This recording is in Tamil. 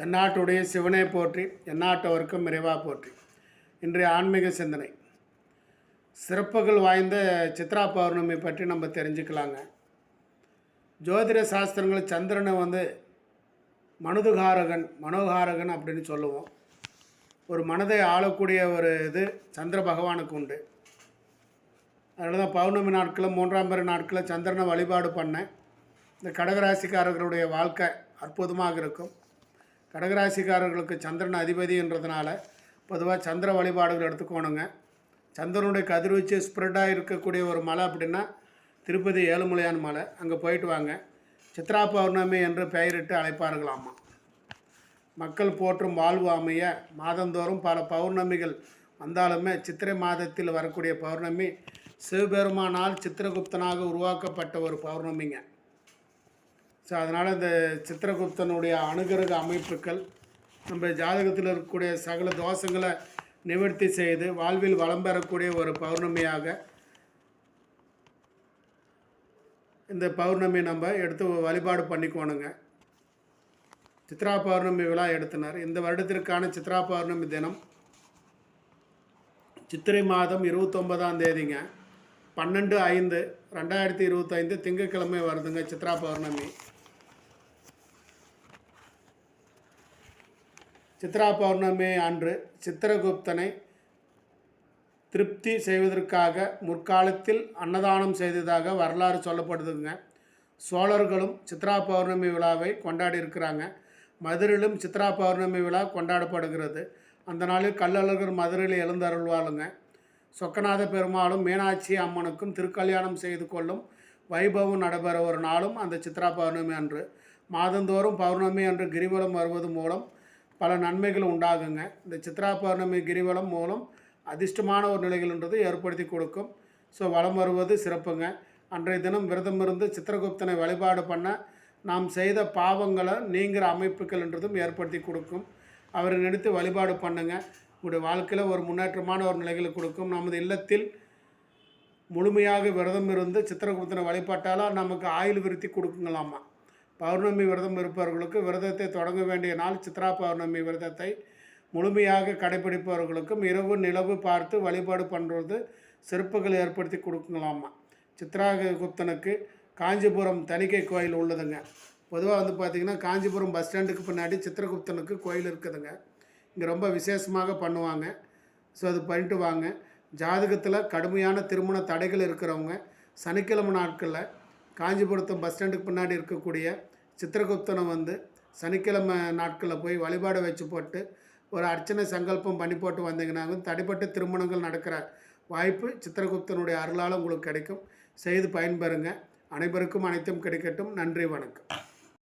தென்னாட்டுடைய சிவனை போற்றி எந்நாட்டவருக்கும் நிறைவா போற்றி. இன்றைய ஆன்மீக சிந்தனை. சிறப்புகள் வாய்ந்த சித்ரா பௌர்ணமி பற்றி நம்ம தெரிஞ்சுக்கலாங்க. ஜோதிட சாஸ்திரங்கள் சந்திரனை வந்து மனதுகாரகன் மனோகாரகன் அப்படின்னு சொல்லுவோம். ஒரு மனதை ஆளக்கூடிய ஒரு இது சந்திர பகவானுக்கு உண்டு. அதனால தான் பௌர்ணமி நாட்களில் மூன்றாம் பிற நாட்களில் சந்திரனை வழிபாடு பண்ணேன் இந்த கடகராசிக்காரர்களுடைய வாழ்க்கை அற்புதமாக இருக்கும். கடகராசிக்காரர்களுக்கு சந்திரன் அதிபதின்றதுனால பொதுவாக சந்திர வழிபாடுகள் எடுத்துக்கோணுங்க. சந்திரனுடைய கதிர்வீச்சு ஸ்ப்ரெட்டாக இருக்கக்கூடிய ஒரு மலை அப்படின்னா திருப்பதி ஏழுமலையான் மலை. அங்கே போயிட்டு வாங்க. சித்ரா பௌர்ணமி என்று பெயரிட்டு அழைப்பார்களாமா. மக்கள் போற்றும் வாழ்வு அமைய மாதந்தோறும் பல பௌர்ணமிகள் வந்தாலுமே சித்திரை மாதத்தில் வரக்கூடிய பௌர்ணமி சிவபெருமானால் சித்திரகுப்தனாக உருவாக்கப்பட்ட ஒரு பௌர்ணமிங்க. ஸோ அதனால் இந்த சித்திரகுப்தனுடைய அனுகிரக அமைப்புகள் நம்ம ஜாதகத்தில் இருக்கக்கூடிய சகல தோஷங்களை நிவர்த்தி செய்து வாழ்வில் வளம் பெறக்கூடிய ஒரு பௌர்ணமியாக இந்த பௌர்ணமி நம்ம எடுத்து வழிபாடு பண்ணிக்கோணுங்க. சித்ரா பௌர்ணமி விழா எடுத்தனர். இந்த வருடத்திற்கான சித்ரா பௌர்ணமி தினம் சித்திரை மாதம் இருபத்தொன்பதாம் தேதிங்க. பன்னெண்டு ஐந்து ரெண்டாயிரத்தி இருபத்தைந்து திங்கட்கிழமை வருதுங்க சித்ரா பௌர்ணமி. சித்ரா பௌர்ணமி அன்று சித்திரகுப்தனை திருப்தி செய்வதற்காக முற்காலத்தில் அன்னதானம் செய்ததாக வரலாறு சொல்லப்படுதுங்க. சோழர்களும் சித்ரா பௌர்ணமி விழாவை கொண்டாடி இருக்கிறாங்க மதுரையிலும் சித்ரா பௌர்ணமி விழா கொண்டாடப்படுகிறது. அந்த நாளில் கள்ளழகர் மதுரையில் எழுந்தருள்வாளுங்க சொக்கநாத பெருமாளும் மீனாட்சி அம்மனுக்கும் திருக்கல்யாணம் செய்து கொள்ளும் வைபவம் நடைபெற ஒரு நாளும் அந்த சித்ரா பௌர்ணமி அன்று. மாதந்தோறும் பௌர்ணமி அன்று கிரிவலம் வருவது மூலம் பல நன்மைகள் உண்டாகுங்க. இந்த சித்ரா பௌர்ணமி கிரிவலம் மூலம் அதிர்ஷ்டமான ஒரு நிலைகள்ன்றது ஏற்படுத்தி கொடுக்கும். ஸோ வலம் வருவது சிறப்புங்க. அன்றைய தினம் விரதம் இருந்து சித்திரகுப்தனை வழிபாடு பண்ண நாம் செய்த பாவங்களை நீங்கிற அமைப்புகள்ன்றதும் ஏற்படுத்தி கொடுக்கும். அவரை நினைத்து வழிபாடு பண்ணுங்க. உங்களுடைய வாழ்க்கையில் ஒரு முன்னேற்றமான ஒரு நிலைகளை கொடுக்கும். நமது இல்லத்தில் முழுமையாக விரதம் இருந்து சித்திரகுப்தனை வழிபட்டாலும் நமக்கு ஆயுள் விருத்தி கொடுக்குங்களாமா பௌர்ணமி விரதம் இருப்பவர்களுக்கு விரதத்தை தொடங்க வேண்டிய நாள் சித்ரா பௌர்ணமி விரதத்தை முழுமையாக கடைபிடிப்பவர்களுக்கும் இரவு நிலவு பார்த்து வழிபாடு பண்ணுறது சிறப்புகள் ஏற்படுத்தி கொடுக்கலாமா? சித்ரா குப்தனுக்கு காஞ்சிபுரம் தணிக்கை கோயில் உள்ளதுங்க. பொதுவாக வந்து பார்த்திங்கன்னா காஞ்சிபுரம் பஸ் ஸ்டாண்டுக்கு பின்னாடி சித்திரகுப்தனுக்கு கோயில் இருக்குதுங்க. இங்கே ரொம்ப விசேஷமாக பண்ணுவாங்க. ஸோ அது பண்ணிட்டு வாங்க. ஜாதகத்தில் கடுமையான திருமண தடைகள் இருக்கிறவங்க சனிக்கிழமை நாட்களில் காஞ்சிபுரத்து பஸ் ஸ்டாண்டுக்கு பின்னாடி இருக்கக்கூடிய சித்திரகுப்தனை வந்து சனிக்கிழமை நாட்களில் போய் வழிபாடு வச்சு போட்டு ஒரு அர்ச்சனை சங்கல்பம் பண்ணி போட்டு வந்தீங்கன்னா தடைப்பட்ட திருமணங்கள் நடக்கிற வாய்ப்பு சித்திரகுப்தனுடைய அருளால் உங்களுக்கு கிடைக்கும். செய்து பயன்பெறுங்க. அனைவருக்கும் அனைத்தும் கிடைக்கட்டும். நன்றி வணக்கம்.